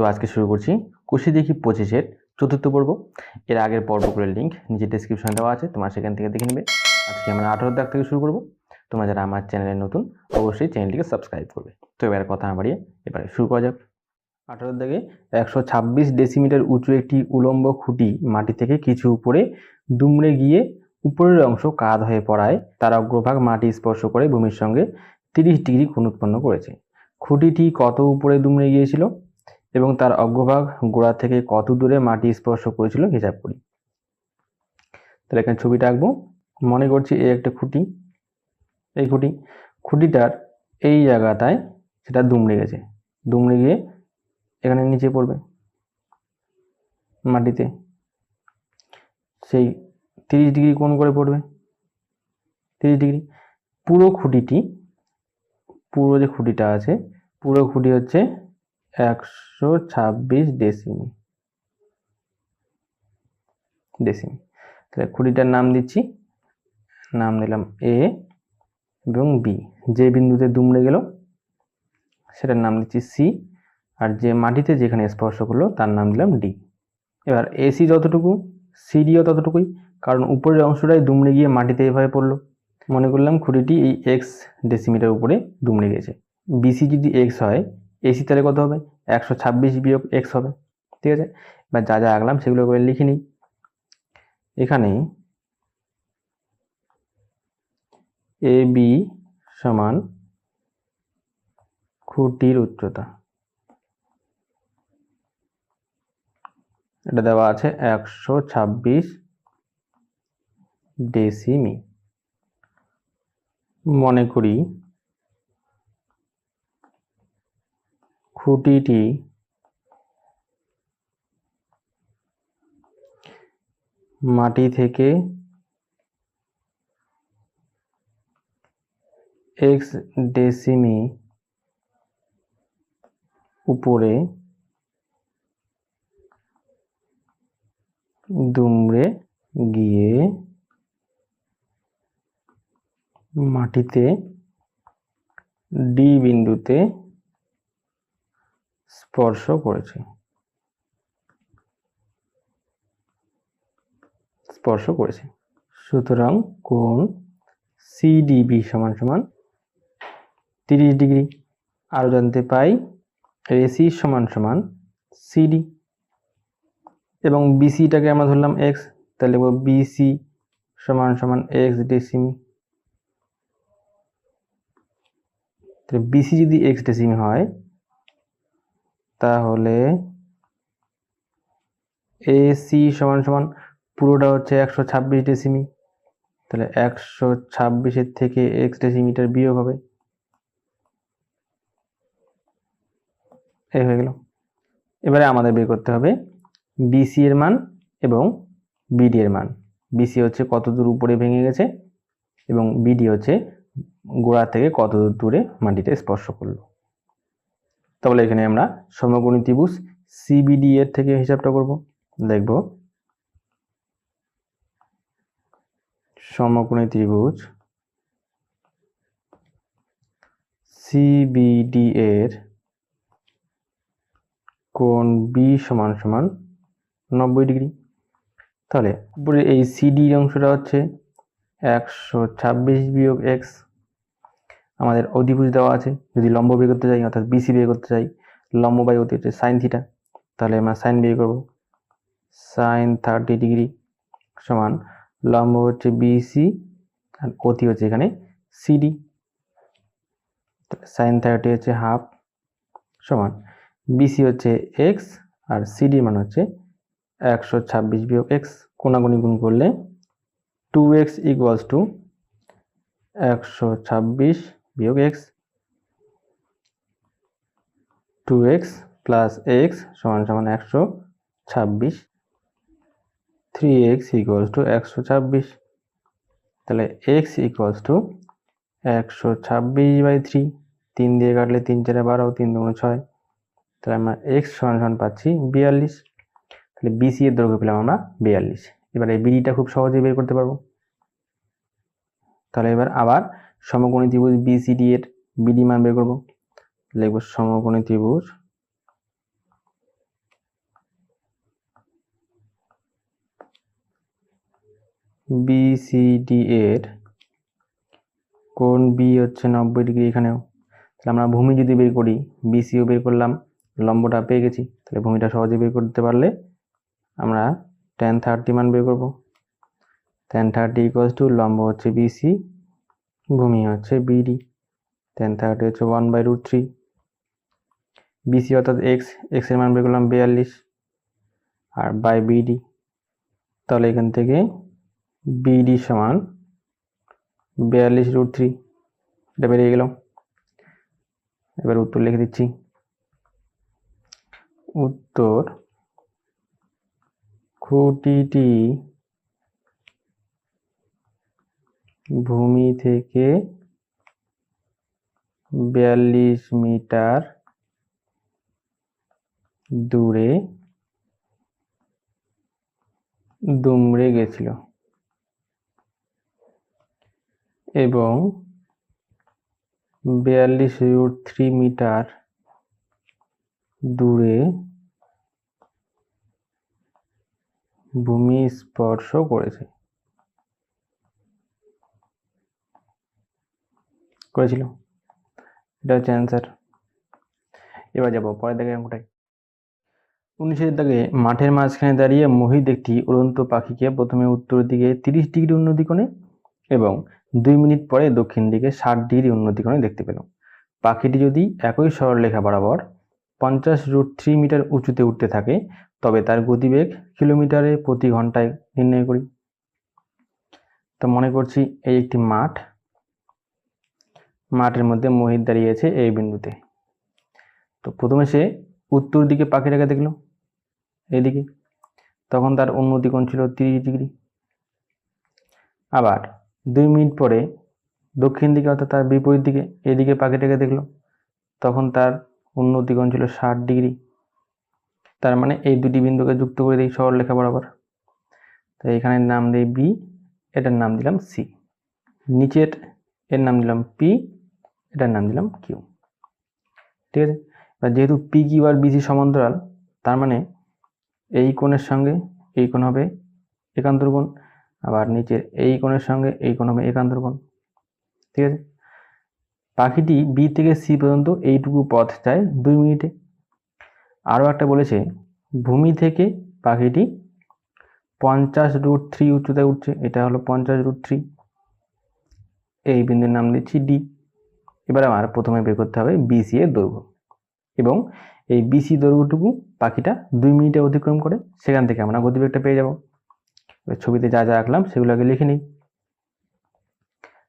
তো আজকে শুরু করছি কুশি দেখি পঁচিশের চতুর্থ পর্ব। এর আগের পর্বগুলোর লিঙ্ক নিচে ডিসক্রিপশনে দেওয়া আছে, তোমার সেখান থেকে দেখে নেবে। আজকে আমরা আঠারো দাগ থেকে শুরু করব। তোমরা যারা আমার চ্যানেলে নতুন, অবশ্যই চ্যানেলটিকে সাবস্ক্রাইব করবে। তো এবার কথা না বাড়িয়ে এবারে শুরু করা যাক। আঠারো দাগে একশো ছাব্বিশ ডেসিমিটার উঁচু একটি উলম্ব খুঁটি মাটি থেকে কিছু উপরে দুমড়ে গিয়ে উপরের অংশ কাত হয়ে পড়ায়। তার অগ্রভাগ মাটি স্পর্শ করে ভূমির সঙ্গে তিরিশ ডিগ্রি কোণ উৎপন্ন করেছে। খুঁটিটি কত উপরে দুমড়ে গিয়েছিল? এবং তার অগ্রভাগ গোড়া থেকে কত দূরে মাটি স্পর্শ করেছিল হিসাব করি। তাহলে এখানে ছবিটা আঁকবো। মনে করছি এই একটা খুঁটি। এই খুঁটি, খুঁটিটার এই জায়গাটায় সেটা দুমড়ে গেছে। দুমড়ে গিয়ে এখানে নিচে পড়বে মাটিতে। সেই তিরিশ ডিগ্রি কোণ করে পড়বে। তিরিশ ডিগ্রি। পুরো খুঁটিটি, পুরো যে খুঁটিটা আছে, পুরো খুঁটি হচ্ছে একশো ছাব্বিশ ডেসিমি। ডেসিমি। তাহলে খুঁটিটার নাম দিচ্ছি। নাম দিলাম এ এবং বি। যে বিন্দুতে দুমড়ে গেল, সেটার নাম দিচ্ছি সি। আর যে মাটিতে যেখানে স্পর্শ করল, তার নাম দিলাম ডি। এবার এসি যতটুকু, সিডিও ততটুকুই, কারণ উপরের অংশটাই দুমড়ে গিয়ে মাটিতে এভাবে পড়ল। মনে করলাম খুঁটিটি এই এক্স ডেসিমিটার উপরে দুমড়ে গেছে। বিসি যদি এক্স হয় এসি তাহলে কত হবে? একশো ছাব্বিশ বিয়োগ এক্স হবে। ঠিক আছে? এবার যা যা আঁকলাম সেগুলো করে লিখে নিই। এখানে এ বি সমান খুঁটির উচ্চতা। এটা দেওয়া আছে একশো ছাব্বিশ ডেসিমি মনে করি খুঁটিটি মাটি থেকে এক্স ডেসিমি উপরে দুমড়ে গিয়ে মাটিতে ডি বিন্দুতে স্পর্শ করেছে। স্পর্শ করেছে। সুতরাং কোণ সিডিবি সমান সমান তিরিশ ডিগ্রি। আরও জানতে পাই এসি সমান সমান সিডি এবং বিসিটাকে আমরা ধরলাম এক্স তাহলে বিসি সমান সমান এক্স ডেসিমি তাহলে বিসি যদি এক্স ডেসিমি হয় তাহলে এসি সমান সমান পুরোটা হচ্ছে একশো ছাব্বিশ ডেসিমি তাহলে একশো ছাব্বিশের থেকে এক্স ডেসিমিটার বিয়োগ হবে। এই হয়ে গেল। এবারে আমাদের বের করতে হবে বিসি এর মান এবং বিডি এর মান। বিসি হচ্ছে কত দূর উপরে ভেঙে গেছে এবং বিডি হচ্ছে গোড়া থেকে কত দূর দূরে মাটিতে স্পর্শ করল। তাহলে এখানে আমরা সমকোণী ত্রিভুজ সিবিডি এর থেকে হিসাবটা করব। দেখব। সমকোণী ত্রিভুজ সিবিডি এর কোণ বি সমান সমান নব্বই ডিগ্রি। তাহলে এই সিডি অংশটা হচ্ছে একশো ছাব্বিশ বিয়োগ এক্স আমাদের অধিভুজ দেওয়া আছে। যদি লম্ব বের করতে চাই, অর্থাৎ বিসি বের করতে চাই, লম্ব বাই অতি হচ্ছে সাইন থিটা তাহলে আমরা সাইন বের করব। সাইন থার্টি ডিগ্রি সমান লম্ব হচ্ছে বিসি আর অতি হচ্ছে এখানে সিডি সাইন থার্টি হচ্ছে হাফ সমান বিসি হচ্ছে এক্স আর সিডি মান হচ্ছে একশো ছাব্বিশ বিয়োগ এক্স কোনাগুনি গুণ করলে টু এক্স ইকুয়ালস টু একশো ছাব্বিশ বিয়োগ x two x plus x সমান সমান একশো ছাব্বিশ থ্রি এক্স ইকুয়ালস টু একশো ছাব্বিশ। তাহলে এক্স ইকুয়ালস টু একশো ছাব্বিশ বাই থ্রি তিন দিয়ে কাটলে তিন চারে বারো, তিন দুগুণ ছয়। তাহলে আমরা এক্স সমান সমান পাচ্ছি বিয়াল্লিশ। তাহলে বিসি এর দৈর্ঘ্য পেলাম আমরা বিয়াল্লিশ। এবার এই বিডিটা খুব সহজেই বের করতে পারব। তাহলে এবার আবার সমকোণী ত্রিভুজ বিসিডি এর বিডি মান বের করব। লিখব সমকোণী ত্রিভুজ বিসিডি এর কোন বি হচ্ছে নব্বই ডিগ্রি এখানেও। তাহলে আমরা ভূমি যদি বের করি বিসিও বের করলাম, লম্বটা পেয়ে গেছি, তাহলে ভূমিটা সহজে বের করতে পারলে আমরা টেন থার্টি মান বের করব। টেন থার্টি ইকোয়াস টু লম্ব হচ্ছে বিসি ভূমি হচ্ছে বিডি টেন থার্টি হচ্ছে one by root three BC অর্থাৎ এক্স এক্সের মান বের করলাম বিয়াল্লিশ, আর বাই বিডি তাহলে এখান থেকে বিডি সমান বিয়াল্লিশ রুট থ্রি এটা বেরিয়ে গেল। এবার উত্তর লিখে দিচ্ছি। উত্তর খুঁটিটি ভূমি থেকে বিয়াল্লিশ মিটার দূরে দুমড়ে গেছিল। এবং বিয়াল্লিশ রুট থ্রি মিটার দূরে ভূমি স্পর্শ করেছে। করেছিল। এটা হচ্ছে অ্যান্সার এবার যাব, পরের দাগে অঙ্কটায়। উনিশের দাগে মাঠের মাঝখানে দাঁড়িয়ে মোহিত একটি উড়ন্ত পাখিকে প্রথমে উত্তর দিকে তিরিশ ডিগ্রি উন্নতি কোণে এবং দুই মিনিট পরে দক্ষিণ দিকে ষাট ডিগ্রি উন্নতি কোণে দেখতে পেল। পাখিটি যদি একই সরলরেখা বরাবর পঞ্চাশ রুট থ্রি মিটার উঁচুতে উঠতে থাকে, তবে তার গতিবেগ কিলোমিটারে প্রতি ঘন্টায় নির্ণয় করি। তো মনে করছি এই একটি মাঠ মাঠের মধ্যে মোহিত দাঁড়িয়েছে এই বিন্দুতে। তো প্রথমে সে উত্তর দিকে পাখিটাকে দেখল, এদিকে। তখন তার উন্নতি কোণ ছিল তিরিশ ডিগ্রি। আবার দুই মিনিট পরে দক্ষিণ দিকে অর্থাৎ তার বিপরীত দিকে এদিকে পাখিটাকে দেখল, তখন তার উন্নতি কোণ ছিল ষাট ডিগ্রি। তার মানে এই দুটি বিন্দুকে যুক্ত করে দিই সরলরেখা বরাবর। তো এখানে নাম দিই বি এটার নাম দিলাম সি নিচের এর নাম দিলাম পি এটার নাম দিলাম কিউ ঠিক আছে? এবার যেহেতু পি কিউ আর বিসি সমান্তরাল, তার মানে এই কোণের সঙ্গে এই কোণ হবে একান্তর কোণ, আবার নিচের এই কোণের সঙ্গে এই কোণ হবে একান্তর কোণ। ঠিক আছে? পাখিটি বি থেকে সি পর্যন্ত এইটুকু পথ যায় দুই মিনিটে। আরও একটা বলেছে, ভূমি থেকে পাখিটি পঞ্চাশ রুট থ্রি উচ্চতায় উঠছে, এটা হলো পঞ্চাশ রুট থ্রি এই বিন্দুর নাম দিচ্ছি ডি এবার আমার প্রথমে বের করতে হবে বিসি এর দৈর্ঘ্য। এবং এই বিসি দৈর্ঘ্যটুকু পাখিটা দুই মিনিটে অতিক্রম করে, সেখান থেকে আমরা গতিবেগটা পেয়ে যাব। ছবিতে যা যা আঁকলাম সেগুলো আগে লিখে নিই।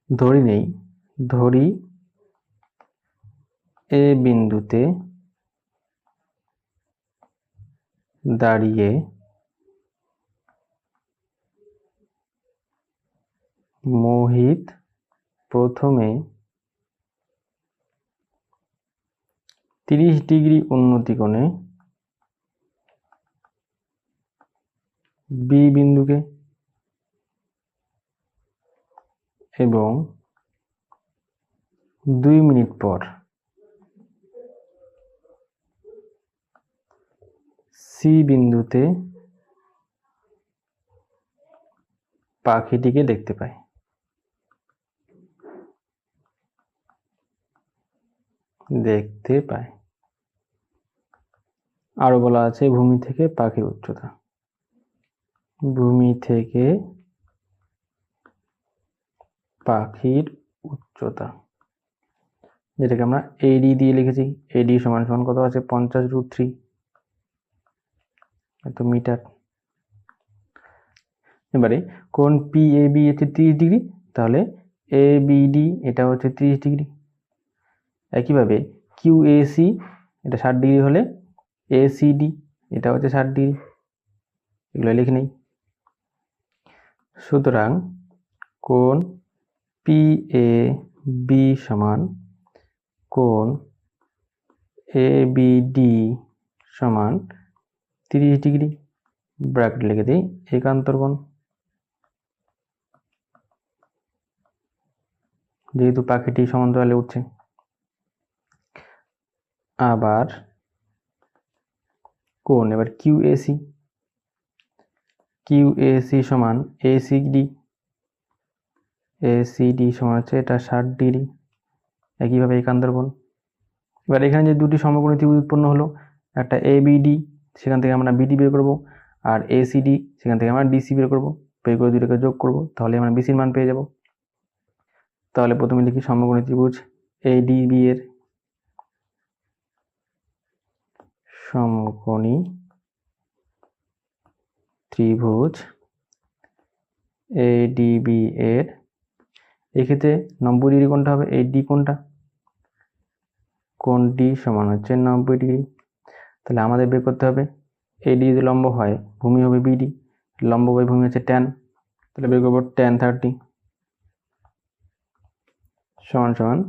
ধরি নেই, ধরি এ বিন্দুতে দাঁড়িয়ে মোহিত প্রথমে তিরিশ ডিগ্রি উন্নতি কোণে বি বিন্দুকে এবং দুই মিনিট পর সি বিন্দুতে পাখিটিকে দেখতে পাই। দেখতে পায় আরও বলা আছে ভূমি থেকে পাখির উচ্চতা। ভূমি থেকে পাখির উচ্চতা। যেটাকে আমরা এডি দিয়ে লিখেছি। এডি সমান সমান কত আছে? পঞ্চাশ রুট থ্রি এত মিটার। এবারে কোন পি এ বি হচ্ছে তিরিশ ডিগ্রি? তাহলে এ বিডি এটা হচ্ছে তিরিশ ডিগ্রি। একইভাবে কিউ এ সি এটা ষাট ডিগ্রি হলে এ সি ডি এটা হচ্ছে ষাট ডিগ্রি এগুলো লিখে নেই। সুতরাং কোণ পি এ বি সমান কোণ এ বি ডি সমান তিরিশ ডিগ্রি ব্র্যাকেট লিখে দিই, একান্তর কোণ। যেহেতু পাখিটি সমান্তরালে উঠছে। আবার কোণ, এবার কিউ এসি কিউ এসি সমান AC D A C D সমান হচ্ছে এটা ষাট ডিগ্রি। একইভাবে একান্তরকোণ এবার এখানে যে দুটি সমকোণী ত্রিভুজ উৎপন্ন হলো, একটা এ বিডি সেখান থেকে আমরা বিডি বের করব, আর এ সিডি সেখান থেকে আমরা ডিসি বের করব। বের করে দুটোকে যোগ করব, তাহলে আমরা বিসির মান পেয়ে যাব। তাহলে প্রথমে লিখি সমকোণী ত্রিভুজ বি এর। সমকোণী ত্রিভুজ এডিবি এর। এক্ষেত্রে নব্বই ডিগ্রি কোনটা হবে এই ডি কোনটা কোন ডি সমান হচ্ছে নব্বই ডিগ্রি। তাহলে আমাদের বের করতে হবে এডি যদি লম্ব হয়, ভূমি হবে বিডি লম্ব বাই ভূমি হচ্ছে ট্যান তাহলে বের করব ট্যান থার্টি সমান সমান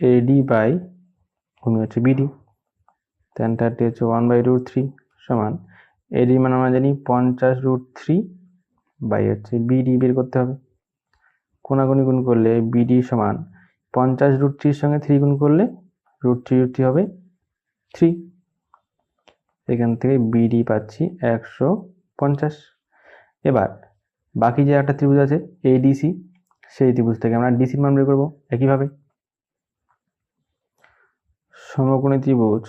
এডি বাই ভূমি হচ্ছে বিডি ট্যান থার্টি হচ্ছে ওয়ান বাই রুট থ্রি সমান এডি মানে আমরা জানি পঞ্চাশ রুট থ্রি বাই হচ্ছে বিডি বের করতে হবে। কোনাগুনি গুণ করলে বিডি সমান পঞ্চাশ রুট থ্রির সঙ্গে থ্রি গুণ করলে রুট থ্রি রুট থ্রি হবে থ্রি এখান থেকে বিডি পাচ্ছি একশো পঞ্চাশ। এবার বাকি যে একটা ত্রিভুজ আছে এডিসি সেই ত্রিভুজ থেকে আমরা ডিসির মান বের করব। একইভাবে সমকোণী ত্রিভুজ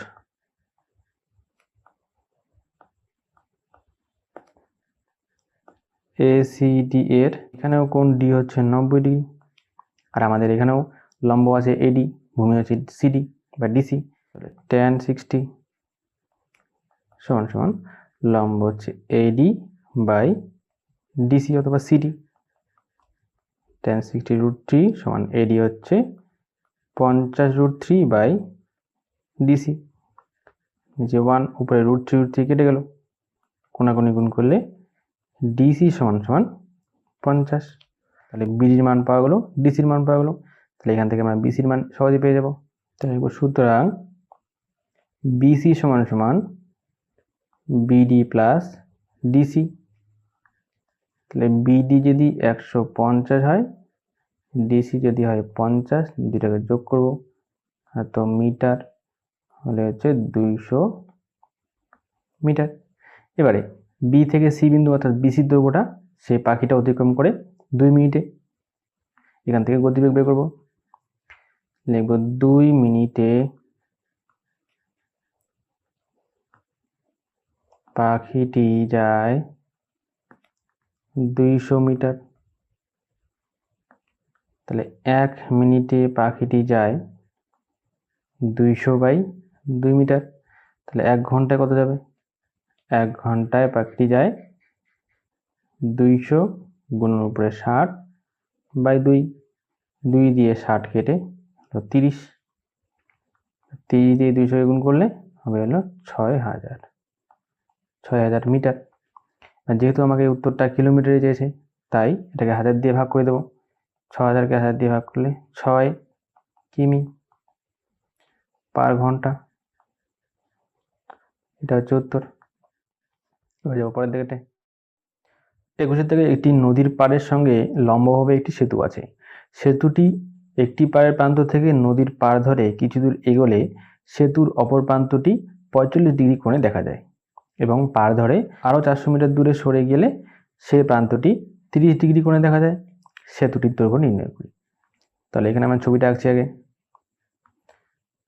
এসিডি এর। এখানেও কোন ডি হচ্ছে নব্বই ডিগ্রি। আর আমাদের এখানেও লম্ব আছে এডি ভূমি হচ্ছে সিডি বা ডিসি টেন সিক্সটি সমান সমান লম্ব হচ্ছে এডি বাই ডিসি অথবা CD tan sixty root three সমান এডি হচ্ছে পঞ্চাশ রুট থ্রি বাই ডিসি যে ওয়ান উপরে রুট থ্রি রুট থ্রি কেটে গেল। কোনাকুনি গুণ করলে ডিসি সমান সমান পঞ্চাশ। তাহলে বিডির মান পাওয়া গেলো ডিসির মান পাওয়া গেলো। তাহলে এখান থেকে আমরা বিসির মান সহজে পেয়ে যাব। তাহলে সুতরাং বিসি সমান সমান বিডি প্লাস ডিসি তাহলে বিডি যদি একশো পঞ্চাশ হয় ডিসি যদি হয় পঞ্চাশ দুটাকে যোগ করব। তো মিটার হলে হচ্ছে দুইশো মিটার। এবারে বি থেকে সি বিন্দু অর্থাৎ বিসির দৈর্ঘ্যটা সেই পাখিটা অতিক্রম করে দুই মিনিটে এখান থেকে গতিবেগ বের করব। লিখব দুই মিনিটে পাখিটি যায় দুইশো মিটার। তাহলে এক মিনিটে পাখিটি যায় দুইশো বাই দুই মিটার। তাহলে এক ঘন্টায় কত যাবে? এক ঘন্টায় পাখিটি যায় দুইশো গুণের উপরে ষাট বাই দুই দুই দিয়ে ষাট কেটে হলো তিরিশ। তিরিশ দিয়ে দুইশো গুণ করলে হবে হলো ছয় হাজার ছয় হাজার মিটার। যেহেতু আমাকে উত্তরটা কিলোমিটারে চেয়েছে, তাই এটাকে হাজার দিয়ে ভাগ করে দেবো। ছ হাজারকে হাজার দিয়ে ভাগ করলে ছয় কিমি পার ঘণ্টা। এটা হচ্ছে উত্তর। এবার যাব পরের দিকে একুশের থেকে একটি নদীর পাড়ের সঙ্গে লম্বভাবে একটি সেতু আছে। সেতুটি একটি পাড়ের প্রান্ত থেকে নদীর পাড় ধরে কিছু দূর এগোলে সেতুর অপর প্রান্তটি পঁয়তাল্লিশ ডিগ্রি কোণে দেখা যায় এবং পাড় ধরে আরও চারশো মিটার দূরে সরে গেলে সে প্রান্তটি তিরিশ ডিগ্রি কোণে দেখা যায়। সেতুটির দৈর্ঘ্য নির্ণয় করি। তাহলে এখানে আমার ছবিটা আঁকছি আগে।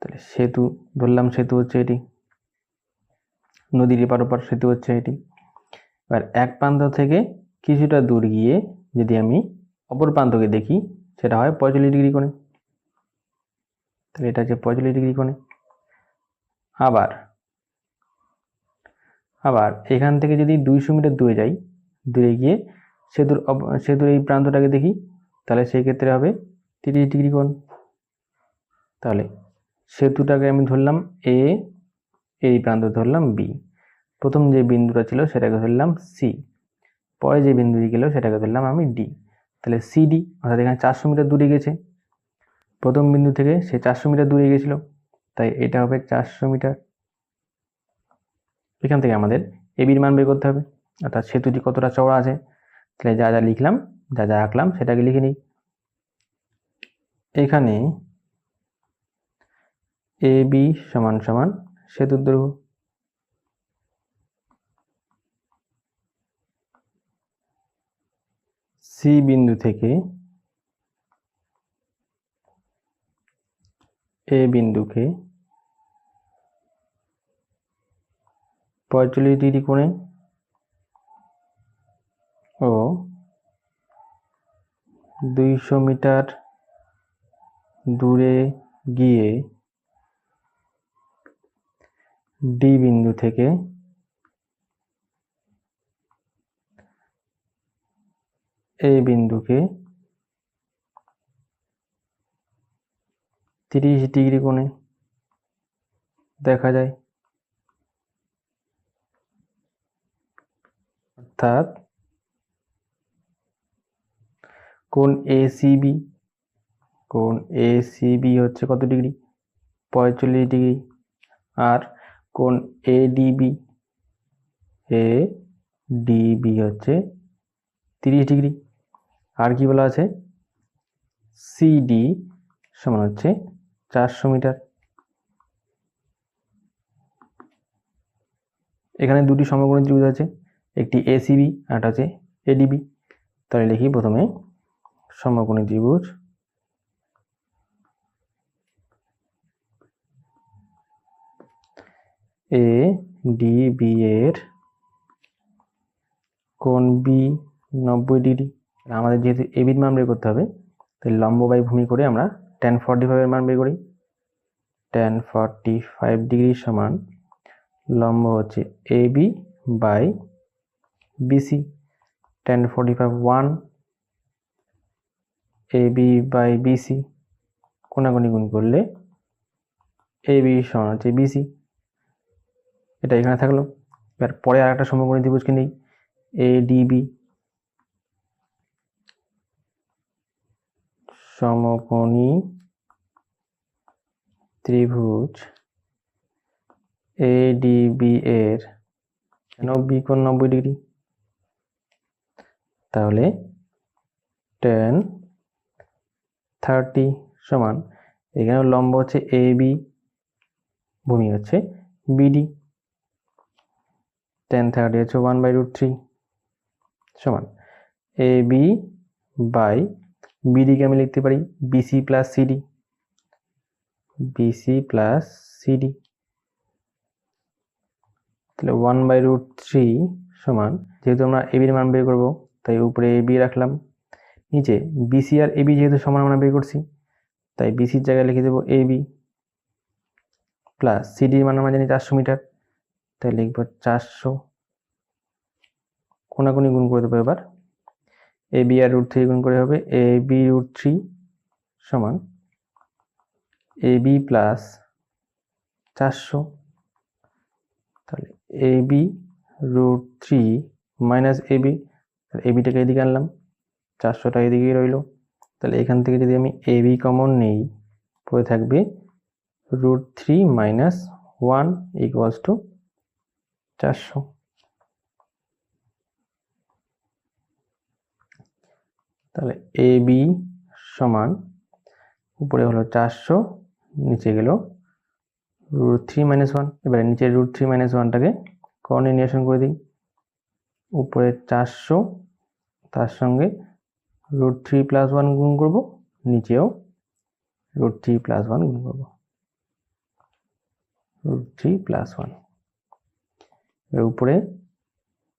তাহলে সেতু, ধরলাম সেতু হচ্ছে এটি। নদীর এপার ওপার সেতু হচ্ছে এটি। এবার এক প্রান্ত থেকে কিছুটা দূর গিয়ে যদি আমি অপর প্রান্তকে দেখি, সেটা হয় পঁয়তাল্লিশ ডিগ্রি কোণে। তাহলে এটা হচ্ছে পঁয়তাল্লিশ ডিগ্রি কোণে। আবার আবার এখান থেকে যদি দুইশো মিটার দূরে যাই, দূরে গিয়ে সেতুর সেতুর এই প্রান্তটাকে দেখি, তাহলে সেই ক্ষেত্রে হবে তিরিশ ডিগ্রি কোণ। তাহলে সেতুটাকে আমি ধরলাম এ এই প্রান্ত ধরলাম বি প্রথম যে বিন্দুটা ছিল সেটাকে ধরলাম সি পরে যে বিন্দুটি গেল সেটাকে ধরলাম আমি ডি তাহলে সিডি অর্থাৎ এখানে চারশো মিটার দূরে গেছে। প্রথম বিন্দু থেকে সে চারশো মিটার দূরে গেছিল। তাই এটা হবে চারশো মিটার। এখান থেকে আমাদের এবির মান বের করতে হবে। অর্থাৎ সেতুটি কতটা চওড়া আছে। তাহলে যা যা লিখলাম, যা যা আঁকলাম সেটাকে লিখে নিই। এখানে এ বি সমান সমান সেতুর দৈর্ঘ্য সি বিন্দু থেকে এ বিন্দুকে পঁয়তাল্লিশ ডিগ্রি কোণে ও দুইশো মিটার দূরে গিয়ে ডি বিন্দু থেকে এই বিন্দুকে তিরিশ ডিগ্রি কোণে দেখা যায়। অর্থাৎ কোণ এসিবি কোণ এসিবি হচ্ছে কত ডিগ্রি? পঁয়তাল্লিশ ডিগ্রি। আর কোণ এডিবি এ ডিবি হচ্ছে তিরিশ ডিগ্রি। আর কি বলা আছে? সিডি সমান হচ্ছে চারশো মিটার। এখানে দুটি সমকোণী ত্রিভুজ আছে, একটি এসিবি আর একটা হচ্ছে এডিবি তাহলে লিখি প্রথমে সমকোণী ত্রিভুজ। এ ডিবি এর কোণ বি নব্বই ডিগ্রি। আমাদের যেহেতু এবির মান বের করতে হবে তাই লম্ব বাই ভূমি করে আমরা টেন ফর্টি ফাইভের মান বের করি। টেন ফর্টি ফাইভ ডিগ্রি সমান লম্ব হচ্ছে A B by BC tan forty five one A B by BC কোনাগুনি গুণ করলে এ বি সমান হচ্ছে বিসি এটা এখানে থাকল। এবার পরে আর একটা সমকোণী ত্রিভুজকে নেই। এ ডিবি সমকোণী ত্রিভুজ এডিবি এর নব্বই কোণ নব্বই ডিগ্রি? তাহলে টেন থার্টি সমান এখানে লম্ব হচ্ছে এ বি ভূমি হচ্ছে বিডি টেন থার্টি হচ্ছে ওয়ান বাই রুট থ্রি সমান এ বি বাই বিডিকে আমি লিখতে পারি BC plus CD BC plus CD তাহলে ওয়ান বাই রুট থ্রি সমান, যেহেতু আমরা এবির মান বের করব, তাই উপরে এ বি রাখলাম, নিচে বিসি আর এবি যেহেতু সমান আমরা বের করছি, তাই বিসির জায়গায় লিখে দেবো এ বি প্লাস সিডির মান আমরা জানি চারশো মিটার তাই লিখব চারশো। কোনাকুনি গুণ করে দেবো এবার। এ, বি আর রুট থ্রি গুণ করে হবে এ, বি রুট থ্রি সমান এ, বি প্লাস চারশো। তাহলে A, B root three minus A, B, তাহলে এ, বিটাকে এদিকে আনলাম, চারশোটা এদিকেই রইল। তাহলে এখান থেকে যদি আমি এ, বি কমন নেই, পড়ে থাকবে root three minus one equals to চারশো। তাহলে এ বি সমান, উপরে হলো চারশো, নিচে গেল রুট থ্রি মাইনাস ওয়ান এবারে নিচে রুট থ্রি মাইনাস ওয়ানটাকে কোঅর্ডিনেশন করে দিই। উপরে চারশো, তার সঙ্গে রুট থ্রি প্লাস ওয়ান গুণ করব, নিচেও রুট থ্রি প্লাস ওয়ান গুণ করব। রুট থ্রি প্লাস ওয়ান এর উপরে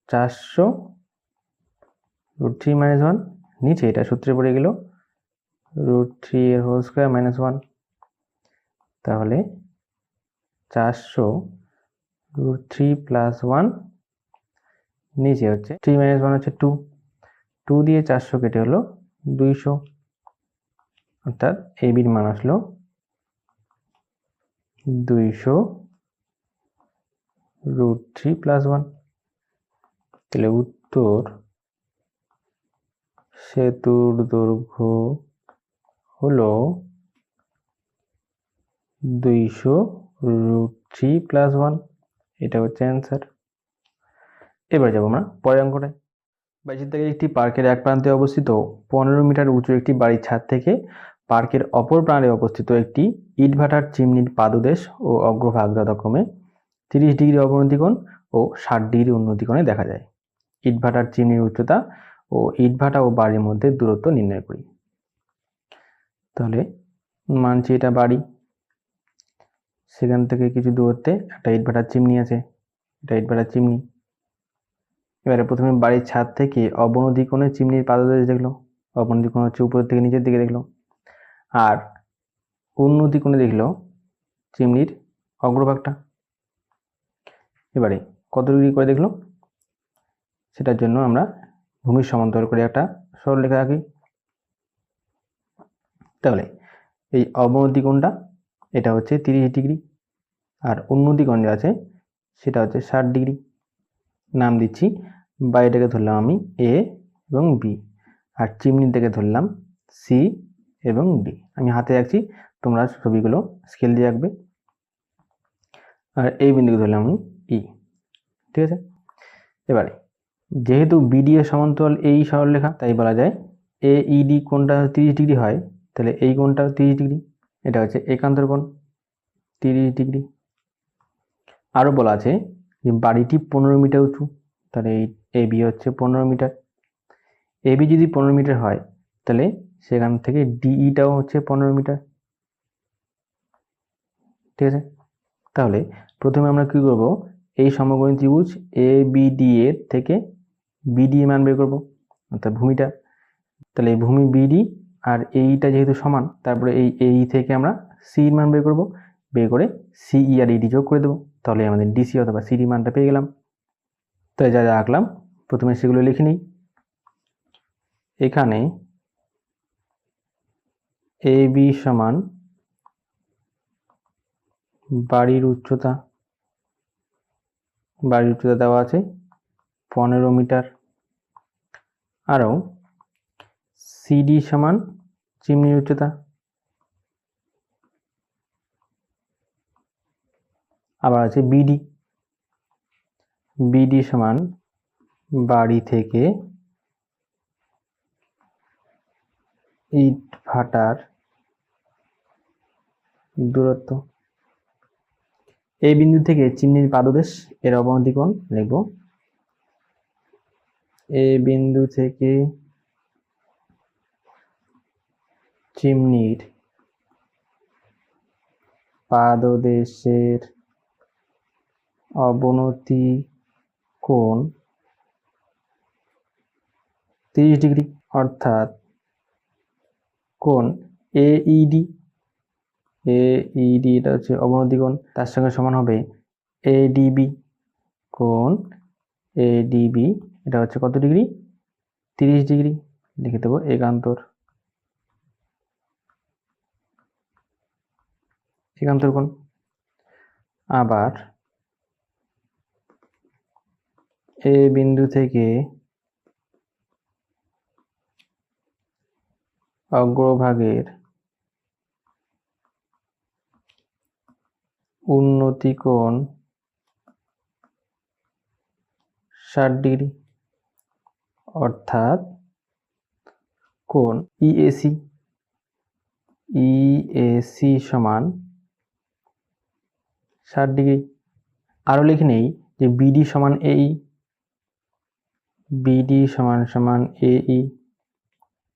চারশো রুট থ্রি মাইনাস ওয়ান নিচে এটা সূত্রে পড়ে গেল রুট থ্রি এর হোল স্কোয়ার মাইনাস ওয়ান তাহলে চারশো রুট থ্রি প্লাস ওয়ান নিচে হচ্ছে থ্রি মাইনাস ওয়ান হচ্ছে টু টু দিয়ে চারশো কেটে হলো দুইশো। অর্থাৎ এ বির মান আসলো দুইশো। রুট থ্রি প্লাস ওয়ান তাহলে উত্তর সেতুর দৈর্ঘ্য হলো দুইশো রুট থ্রি প্লাস ওয়ান এটা হচ্ছে অ্যান্সার এবার যাব আমরা পরের অঙ্কটায়। বাইশের থেকে একটি পার্কের এক প্রান্তে অবস্থিত পনেরো মিটার উঁচু একটি বাড়ির ছাদ থেকে পার্কের অপর প্রান্তে অবস্থিত একটি ইটভাটার চিমনির পাদদেশ ও অগ্রভাগ যথাক্রমে তিরিশ ডিগ্রি অবনতি কোণ ও ষাট ডিগ্রি উন্নতি কোণে দেখা যায়। ইটভাটার চিমনির উচ্চতা ও ইটভাটা ও বাড়ির মধ্যে দূরত্ব নির্ণয় করি। তাহলে মানছি এটা বাড়ি। সেখান থেকে কিছু দূরত্বে একটা ইটভাটার চিমনি আছে। এটা ইট ভাটার চিমনি। এবারে প্রথমে বাড়ির ছাদ থেকে অবনতি কোণে চিমনির পাদদেশ দেখল। অবনতি কোণ হচ্ছে উপরের থেকে নিচের দিকে দেখল। আর উন্নতি কোণে দেখল চিমনির অগ্রভাগটা। এবারে কত ডিগ্রি করে দেখল? সেটার জন্য আমরা ভূমির সমান্তর করে একটা সরলরেখা আঁকি। তাহলে এই অবনতি কোণটা, এটা হচ্ছে তিরিশ ডিগ্রি আর উন্নতি কোণ যে আছে, সেটা হচ্ছে ষাট ডিগ্রি। নাম দিচ্ছি বাইরেটাকে ধরলাম আমি এ এবং বি আর চিমনি থেকে ধরলাম সি এবং ডি আমি হাতে রাখছি, তোমরা ছবিগুলো স্কেল দিয়ে রাখবে আর এই বিন্দুকে ধরলাম আমি ই ঠিক আছে? এবারে, যেহেতু বিডি এর সমান্তরাল এই সরলরেখা, তাই বলা যায় এ ইডি কোণটা তিরিশ ডিগ্রি হয়, তাহলে এই কোণটা তিরিশ ডিগ্রি, এটা হচ্ছে একান্তর কোণ, তিরিশ ডিগ্রি। আরও বলা আছে যে বাড়িটি পনেরো মিটার উঁচু, তাহলে এই এ বি হচ্ছে পনেরো মিটার। এ বি যদি পনেরো মিটার হয়, তাহলে সেখান থেকে ডিইটাও হচ্ছে পনেরো মিটার। ঠিক আছে? তাহলে প্রথমে আমরা কী করব? এই সমকোণী ত্রিভুজ এ বি ডি এর থেকে বিডি মান বের করব, অর্থাৎ ভূমিটা। তাহলে এই ভূমি বিডি আর এইটা যেহেতু সমান, তারপরে এই এই থেকে আমরা সি মান বের করব, বের করে সিই আর ইডি যোগ করে দেবো। তাহলে আমাদের ডিসি অথবা সিডি মানটা পেয়ে গেলাম। তাই যা যা আঁকলাম, প্রথমে সেগুলো লিখে নিই। এখানে এ বি সমান বাড়ির উচ্চতা বাড়ির উচ্চতা দেওয়া আছে পনেরো মিটার। আরও সিডি সমান চিমনির উচ্চতা। আবার আছে বিডি বিডি সমান বাড়ি থেকে ইট ভাটার দূরত্ব। এই বিন্দু থেকে চিমনির পাদদেশ এর অবনতি কোণ লিখব। এই বিন্দু থেকে চিমনির পাদদেশের অবনতি কোণ তিরিশ ডিগ্রি, অর্থাৎ কোণ এইডি এইডি এটা হচ্ছে অবনতি কোণ তার সঙ্গে সমান হবে এডিবি কোণ এডিবি এটা হচ্ছে কত ডিগ্রি? তিরিশ ডিগ্রি। লিখে দেবো একান্তর। একান্তর কোণ। আবার এ বিন্দু থেকে অগ্রভাগের উন্নতি কোণ ষাট ডিগ্রি। অর্থাৎ কোণ ইএসি ইএসি সমান ষাট ডিগ্রি। আরও লিখে নেই যে বিডি সমান এই বিডি সমান সমান এই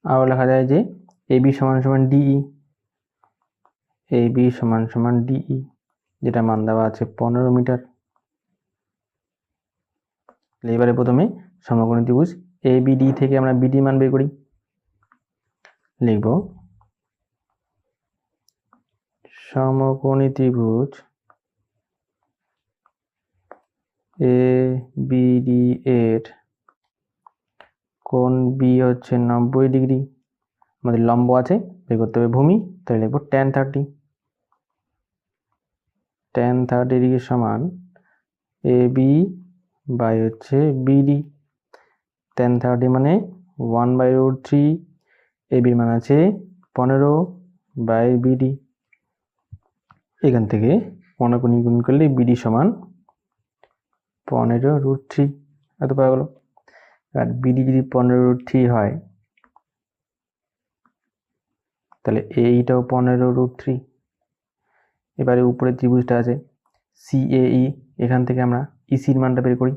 আরও লেখা যায় যে এবি সমান সমান ডিই এবি সমান সমান ডিই যেটা মান দেওয়া আছে পনেরো মিটার। এবারে প্রথমে সমকোণী ত্রিভুজ এ বিডি থেকে আমরা বিডি মান বের করি। লিখব, সমকোণী ত্রিভুজ এ বিডি এর কোণ বি হচ্ছে নব্বই ডিগ্রি। আমাদের লম্ব আছে, বের করতে হবে ভূমি, তাহলে লিখব tan thirty tan thirty degree সমান এ বি বাই হচ্ছে বিডি টেন থার্টি মানে one by root three A বির মান আছে পনেরো বাই বিডি এখান থেকে পনেরো গুণ করলে বিডি সমান পনেরো রুট থ্রি এত পাওয়া গেলো। আর বিডি যদি পনেরো রুট থ্রি হয়, তাহলে এইটাও পনেরো রুট থ্রি এবারে উপরে ত্রিভুজটা আছে সিএই এখান থেকে আমরা ইসির মানটা বের করি।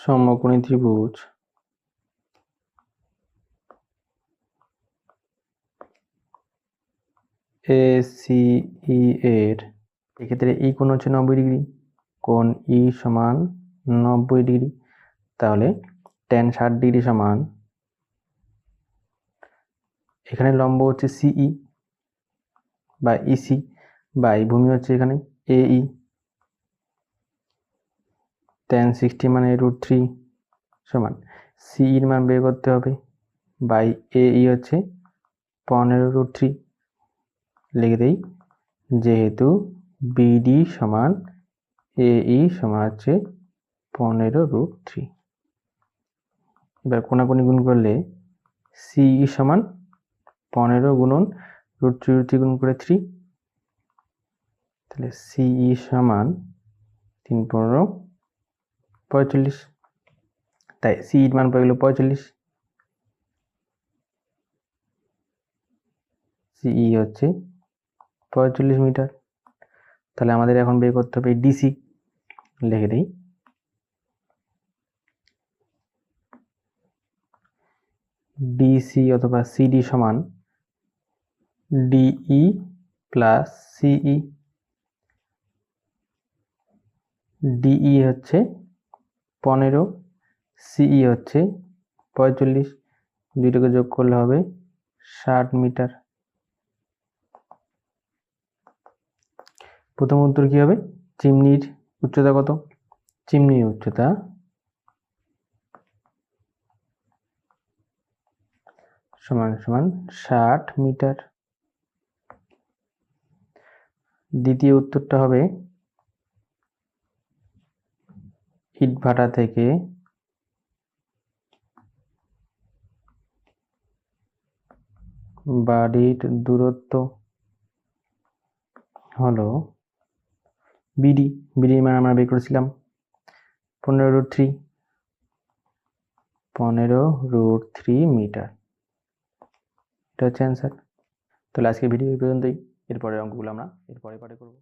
সমকোণী ত্রিভুজ। এ সি ই এর, এক্ষেত্রে এই কোণ হচ্ছে নব্বই ডিগ্রি, কোণ ই সমান নব্বই ডিগ্রি। তাহলে টেন ষাট ডিগ্রি সমান এখানে লম্ব হচ্ছে সিই বা ইসি বা এই ভূমি হচ্ছে এখানে এই টেন সিক্সটি মানে রুট থ্রি সমান সিইর মান বের করতে হবে বাই এই হচ্ছে পনেরো রুট থ্রি লিখে দেই যেহেতু বিডি সমান এই সমান হচ্ছে পনেরো রুট থ্রি এবার কোনাকুনি গুণ করলে সিই সমান পনেরো গুণন রুট থ্রি রুট থ্রি গুণ করে থ্রি। তাহলে সিই সমান তিন পনেরো, পঁয়তাল্লিশ। তাই সিইর মান পেয়ে গেল পঁয়তাল্লিশ। সিই হচ্ছে পঁয়তাল্লিশ মিটার। তাহলে আমাদের এখন বের করতে হবে ডিসি লিখে দিই। ডিসি অথবা সিডি সমান ডিই প্লাস সিই ডিই হচ্ছে পনেরো সিই হচ্ছে পঁয়তাল্লিশ। দুইটাকে যোগ করলে হবে ষাট মিটার। প্রথম উত্তর কী হবে? চিমনির উচ্চতা কত? চিমনির উচ্চতা সমান সমান ষাট মিটার। দ্বিতীয় উত্তরটা হবে ইটভাটা থেকে বাড়ির দূরত্ব হলো বিডি। বিডির মান আমরা বের করেছিলাম পনেরো রুট থ্রি পনেরো রুট থ্রি মিটার এটা হচ্ছে অ্যান্সার তাহলে আজকে ভিডিও পর্যন্তই। এরপরে অঙ্কগুলো আমরা এরপরে পাঠে করব।